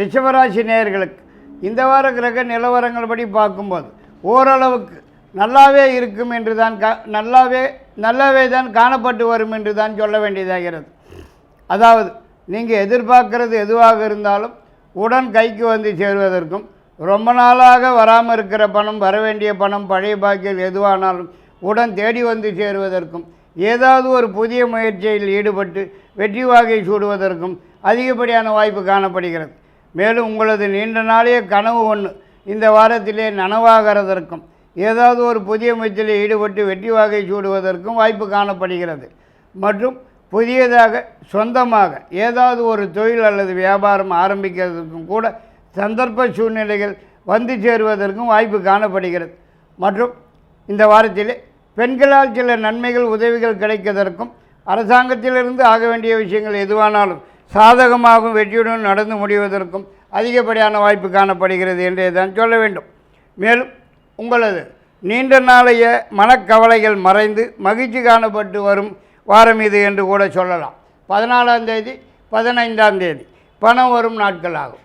ரிஷபராசி நேயர்களுக்கு இந்த வார கிரக நிலவரங்கள் படி பார்க்கும்போது ஓரளவுக்கு நல்லாவே இருக்கும் என்று தான் கா நல்லாவே நல்லாவே தான் காணப்பட்டு வரும் என்று தான் சொல்ல வேண்டியதாகிறது. அதாவது நீங்கள் எதிர்பார்க்கறது எதுவாக இருந்தாலும் உடன் கைக்கு வந்து சேருவதற்கும் ரொம்ப நாளாக வராமல் இருக்கிற பணம் வர வேண்டிய பணம் பழைய பாக்கியில் எதுவானாலும் உடன் தேடி வந்து சேருவதற்கும் ஏதாவது ஒரு புதிய முயற்சியில் ஈடுபட்டு வெற்றி வாகை சூடுவதற்கும் அதிகப்படியான வாய்ப்பு காணப்படுகிறது. மேலும் உங்களது நீண்ட நாளைய கனவு ஒன்று இந்த வாரத்திலே நனவாகிறதற்கும் ஏதாவது ஒரு புதிய முயற்சியில் ஈடுபட்டு வெற்றி வாகை சூடுவதற்கும் வாய்ப்பு காணப்படுகிறது. மற்றும் புதியதாக சொந்தமாக ஏதாவது ஒரு தொழில் அல்லது வியாபாரம் ஆரம்பிக்கிறதுக்கும் கூட சந்தர்ப்ப சூழ்நிலைகள் வந்து சேருவதற்கும் வாய்ப்பு காணப்படுகிறது. மற்றும் இந்த வாரத்திலே பெண்களால் சில நன்மைகள் உதவிகள் கிடைப்பதற்கும் அரசாங்கத்திலிருந்து ஆக வேண்டிய விஷயங்கள் எதுவானாலும் சாதகமாகவும் வெற்றியுடன் நடந்து முடிவதற்கும் அதிகப்படியான வாய்ப்பு காணப்படுகிறது என்றே தான் சொல்ல வேண்டும். மேலும் உங்களது நீண்ட நாளைய மனக்கவலைகள் மறைந்து மகிழ்ச்சி காணப்பட்டு வரும் வாரம் இது என்று கூட சொல்லலாம். பதினாலாம் தேதி பதினைந்தாம் தேதி பணம் வரும் நாட்கள் ஆகும்